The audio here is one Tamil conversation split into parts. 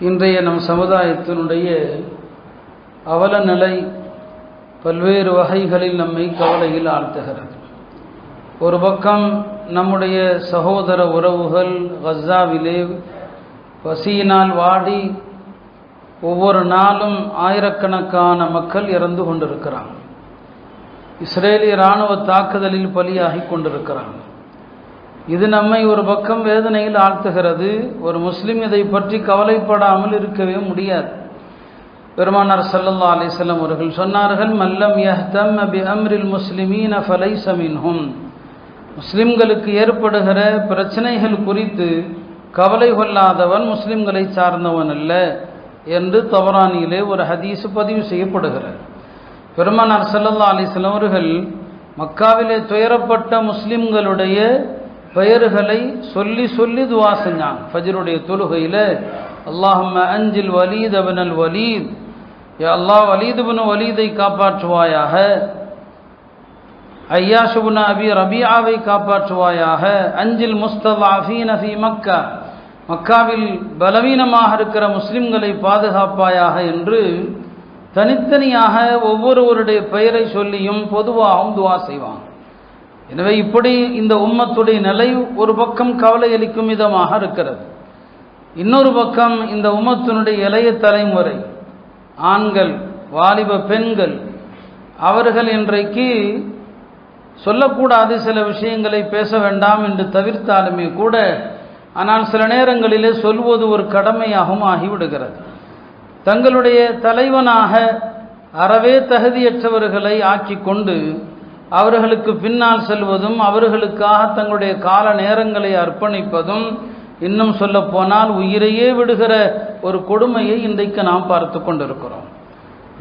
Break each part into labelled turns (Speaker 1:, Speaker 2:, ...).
Speaker 1: இன்றைய நம் சமுதாயத்தினுடைய அவல நிலை பல்வேறு வகைகளில் நம்மை கவலையில் ஆழ்த்துகிறது. ஒரு பக்கம் நம்முடைய சகோதர உறவுகள் கஸாவிலே பசியினால் வாடி ஒவ்வொரு நாளும் ஆயிரக்கணக்கான மக்கள் இறந்து கொண்டிருக்கிறாங்க. இஸ்ரேலிய இராணுவ தாக்குதலில் பலியாகி கொண்டிருக்கிறாங்க. இது நம்மை ஒரு பக்கம் வேதனையில் ஆழ்த்துகிறது. ஒரு முஸ்லீம் இதை பற்றி கவலைப்படாமல் இருக்கவே முடியாது. பெருமானார் சல்லல்லா அலிசல்லம் அவர்கள் சொன்னார்கள் மல்லம் யஹ்தம் அபி அம்ரில் முஸ்லிமீன் ஃபலைஸ சமின்ஹும் முஸ்லிம்களுக்கு ஏற்படுகிற பிரச்சனைகள் குறித்து கவலை கொள்ளாதவன் முஸ்லிம்களை சார்ந்தவன் அல்ல என்று தவறானியிலே ஒரு ஹதீஸ் பதிவு செய்யப்படுகிறார் பெருமானார் சல்லல்லா அலிஸ்லாம் அவர்கள் மக்காவிலே துயரப்பட்ட முஸ்லிம்களுடைய பெயர்களை சொல்லி சொல்லி துவா செஞ்சாங்க. ஃபஜருடைய தொழுகையில் அல்லாஹம்ம அஞ்சில் வலீத் அபினல் வலீத். யா அல்லாஹ் வலீதுபனு வலீதை காப்பாற்றுவாயாக. ஐயாஷுபுன அபி ரபியாவை காப்பாற்றுவாயாக. அஞ்சில் முஸ்தலாஃபீன ஃபி மக்கா. மக்காவில் பலவீனமாக இருக்கிற முஸ்லிம்களை பாதுகாப்பாயாக என்று தனித்தனியாக ஒவ்வொருவருடைய பெயரை சொல்லியும் பொதுவாகவும் துவா செய்வாங்க. எனவே இப்படி இந்த உம்மத்துடைய நிலை ஒரு பக்கம் கவலை அளிக்கும் விதமாக இருக்கிறது. இன்னொரு பக்கம் இந்த உம்மத்தினுடைய இளைய தலைமுறை ஆண்கள் வாலிப பெண்கள் அவர்கள் இன்றைக்கு சொல்லக்கூடாது சில விஷயங்களை பேச வேண்டாம் என்று தவிர்த்தாலுமே கூட ஆனால் சில நேரங்களிலே சொல்வது ஒரு கடமையாகவும் ஆகிவிடுகிறது. தங்களுடைய தலைவனாக அறவே தகுதியற்றவர்களை ஆக்கி கொண்டு அவர்களுக்கு பின்னால் செல்வதும் அவர்களுக்காக தங்களுடைய கால நேரங்களை அர்ப்பணிப்பதும் இன்னும் சொல்ல போனால் உயிரையே விடுகிற ஒரு கொடுமையை இன்றைக்கு நாம் பார்த்து கொண்டிருக்கிறோம்.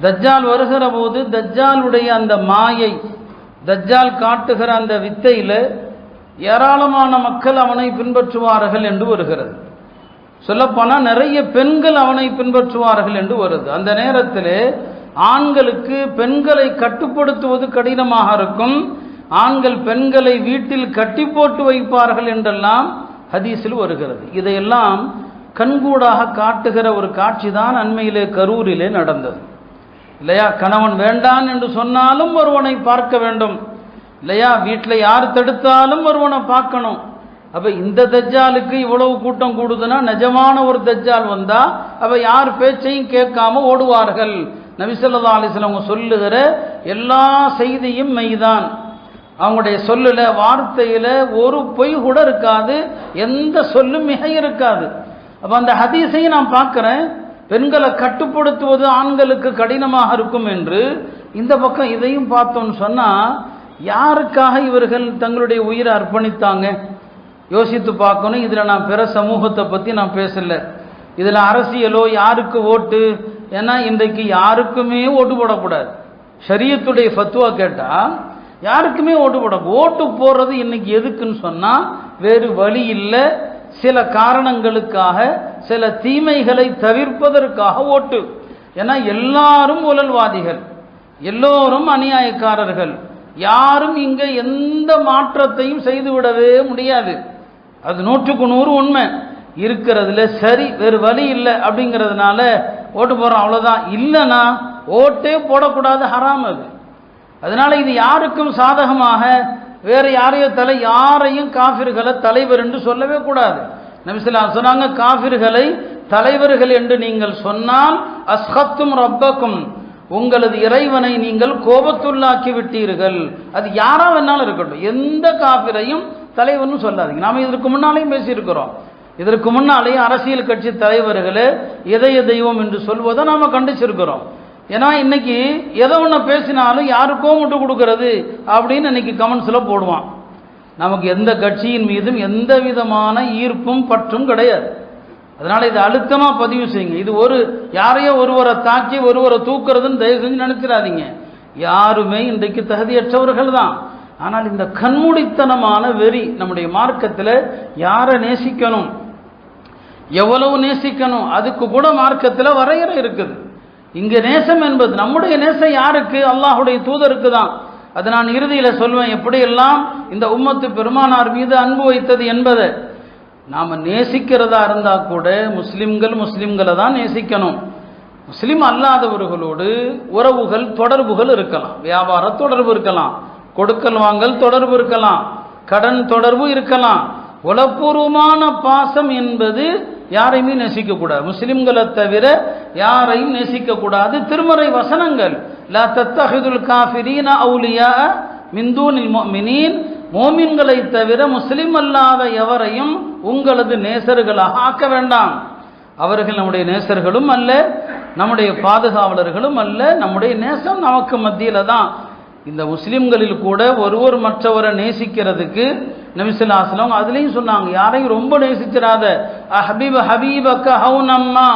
Speaker 1: தஜ்ஜால் வருகிற போது தஜ்ஜாலுடைய அந்த மாயை தஜ்ஜால் காட்டுகிற அந்த வித்தையில் ஏராளமான மக்கள் அவனை பின்பற்றுவார்கள் என்று வருகிறது. சொல்லப்போனால் நிறைய பெண்கள் அவனை பின்பற்றுவார்கள் என்று வருது. அந்த நேரத்தில் ஆண்களுக்கு பெண்களை கட்டுப்படுத்துவது கடினமாக இருக்கும். ஆண்கள் பெண்களை வீட்டில் கட்டி போட்டு வைப்பார்கள் என்றெல்லாம் ஹதீஸில் வருகிறது. இதையெல்லாம் கண்கூடாக காட்டுகிற ஒரு காட்சி தான் அண்மையிலே கரூரிலே நடந்தது. இல்லையா? கணவன் வேண்டான் என்று சொன்னாலும் ஒருவனை பார்க்க வேண்டும். இல்லையா? வீட்டில் யார் தடுத்தாலும் ஒருவனை பார்க்கணும். அப்போ இந்த தஜ்ஜாலுக்கு இவ்வளவு கூட்டம் கூடுதுன்னா நிஜமான ஒரு தஜ்ஜால் வந்தால் அவள் யார் பேச்சையும் கேட்காம ஓடுவார்கள்? நபிசல்லா அலிஸ்லாம் சொல்லுகிற எல்லா செய்தியும் மெய்தான் அவங்களுடைய சொல்லில் வார்த்தையில் ஒரு பொய் கூட இருக்காது எந்த சொல்லும் மிக இருக்காது. அப்போ அந்த ஹதீஸையும் நான் பார்க்குறேன். பெண்களை கட்டுப்படுத்துவது ஆண்களுக்கு கடினமாக இருக்கும் என்று. இந்த பக்கம் இதையும் பார்த்தோம்னு சொன்னால் யாருக்காக இவர்கள் தங்களுடைய உயிரை அர்ப்பணித்தாங்க? யோசித்து பார்க்கணும். இதில் நான் பிற சமூகத்தை பற்றி நான் பேசலை. இதில் அரசியலோ யாருக்கு ஓட்டு? ஏன்னா இன்றைக்கு யாருக்குமே ஓட்டு போடக்கூடாது. ஷரியத்துடைய ஃபத்துவா கேட்டால் யாருக்குமே ஓட்டு போட ஓட்டு போடுறது இன்னைக்கு எதுக்குன்னு சொன்னால் வேறு வழி இல்லை. சில காரணங்களுக்காக சில தீமைகளை தவிர்ப்பதற்காக ஓட்டு. ஏன்னா எல்லாரும் ஊழல்வாதிகள் எல்லோரும் அநியாயக்காரர்கள். யாரும் இங்கே எந்த மாற்றத்தையும் செய்துவிடவே முடியாது. அது நூற்றுக்கு நூறு உண்மை. இருக்கிறதுல சரி வேறு வழி இல்லை அப்படிங்கிறதுனால ஓட்டு போகிறோம் அவ்வளோதான் இல்லைன்னா ஓட்டே போடக்கூடாது ஹராம் அது. அதனால் இது யாருக்கும் சாதகமாக வேறு யாரையோ தலை யாரையும் காஃபிர்களை தலைவர் என்று சொல்லவே கூடாது. நபிசுல்லா சொன்னாங்க காஃபிர்களை தலைவர்கள் என்று நீங்கள் சொன்னால் அஸ்ஹத்தும் ரப்பக்கும். உங்களது இறைவனை நீங்கள் கோபத்துள்ளாக்கி விட்டீர்கள். அது யாரா வேணாலும் இருக்கட்டும். எந்த காஃபிரையும் தலைவர்னு சொல்லாதீங்க. நாம் இதற்கு முன்னாலேயும் பேசியிருக்கிறோம். இதற்கு முன்னாலேயும் அரசியல் கட்சி தலைவர்கள் இதய தெய்வம் என்று சொல்வதை நாம் கண்டிச்சிருக்கிறோம். ஏன்னா இன்னைக்கு எதை ஒன்று பேசினாலும் யாருக்கோ முட்டு கொடுக்கறது அப்படின்னு இன்னைக்கு கமெண்ட்ஸில் போடுவான். நமக்கு எந்த கட்சியின் மீதும் எந்த விதமான ஈர்ப்பும் பற்றும் கிடையாது. அதனால் இதை அழுத்தமாக பதிவு செய்யுங்க. இது ஒரு யாரையோ ஒருவரை தாக்கி ஒருவரை தூக்குறதுன்னு தயவு செஞ்சு நினச்சிடாதீங்க. யாருமே இன்றைக்கு தகுதியற்றவர்கள் தான். ஆனால் இந்த கண்மூடித்தனமான வெறி நம்முடைய மார்க்கத்தில் யாரை நேசிக்கணும்? எவ்வளவு நேசிக்கணும்? அதுக்கு கூட மார்க்கத்தில் வரையறை இருக்குது. இங்கே நேசம் என்பது நம்முடைய நேசம் யாருக்கு? அல்லாஹுடைய தூதருக்கு தான். அது நான் இறுதியில் சொல்வேன். எப்படியெல்லாம் இந்த உம்மத்து பெருமானார் மீது அன்பு வைத்தது என்பதை. நாம் நேசிக்கிறதா இருந்தால் கூட முஸ்லிம்கள் முஸ்லிம்களை தான் நேசிக்கணும். முஸ்லீம் அல்லாதவர்களோடு உறவுகள் தொடர்புகள் இருக்கலாம். வியாபார தொடர்பு இருக்கலாம். கொடுக்கல் வாங்கல் தொடர்பு இருக்கலாம். கடன் தொடர்பு இருக்கலாம். உளப்பூர்வமான பாசம் என்பது யாரையுமே நேசிக்கக்கூடாது. முஸ்லிம்களை தவிர யாரையும் நேசிக்கக்கூடாது. திருமறை வசனங்கள் லா தத்தஹிதுல் காஃபிரீன அவுலியா மிந்தூனில் மோமினின் மோமின்களை தவிர முஸ்லிம் அல்லாத எவரையும் உங்களது நேசர்களாக ஆக்க வேண்டாம். அவர்கள் நம்முடைய நேசர்களும் அல்ல நம்முடைய பாதுகாவலர்களும் அல்ல நம்முடைய நேசம் நமக்கு மத்தியில் தான். இந்த முஸ்லிம்களில் கூட ஒருவர் மற்றவரை நேசிக்கிறதுக்கு நபிசுல்லாஸ்லாம் அதுலேயும் சொன்னாங்க யாரையும் ரொம்ப நேசிச்சிடாத ஹபீப ஹபீபக்க ஹவுனம்மா.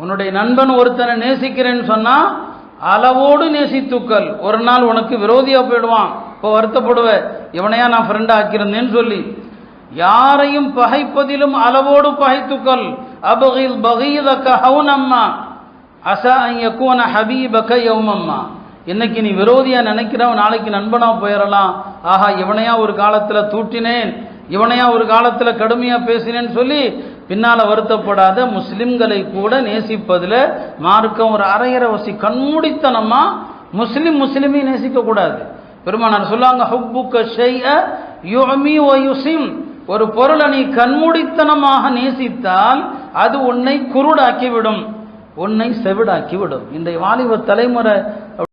Speaker 1: உன்னுடைய நண்பன் ஒருத்தனை நேசிக்கிறேன்னு சொன்னா அளவோடு நேசித்துக்கள் ஒரு நாள் உனக்கு விரோதியாக போயிடுவான். இப்போ வருத்தப்படுவ இவனையா நான் ஃப்ரெண்டாக ஆக்கியிருந்தேன்னு சொல்லி. யாரையும் பகைப்பதிலும் அளவோடு பகைத்துக்கள் அபகில் பகீதக்க ஹவுனம்மா. அசா யக்கூன ஹபீபக்க யௌமம்மா. இன்னைக்கு நீ விரோதியா நினைக்கிறவன் நாளைக்கு நண்பனா போயிடலாம் ஆஹா இவனையா ஒரு காலத்துல தூட்டினேன். இவனையா ஒரு காலத்தில் கடுமையாக பேசினேன்னு சொல்லி பின்னால் வருத்தப்படாத முஸ்லிம்களை கூட நேசிப்பதில் மார்க்கம் ஒரு அரையரவசி கண்மூடித்தனமாக முஸ்லீம் முஸ்லிம் நேசிக்கக்கூடாது நேசிக்க பெருமானார் சொல்லுவாங்க ஹுப்புக்க ஷைஅ யுமி யுசிம் ஒரு பொருளை நீ கண்மூடித்தனமாக நேசித்தால் அது உன்னை குருடாக்கி விடும் உன்னை செவிடாக்கி விடும் இந்த வாலிப தலைமுறை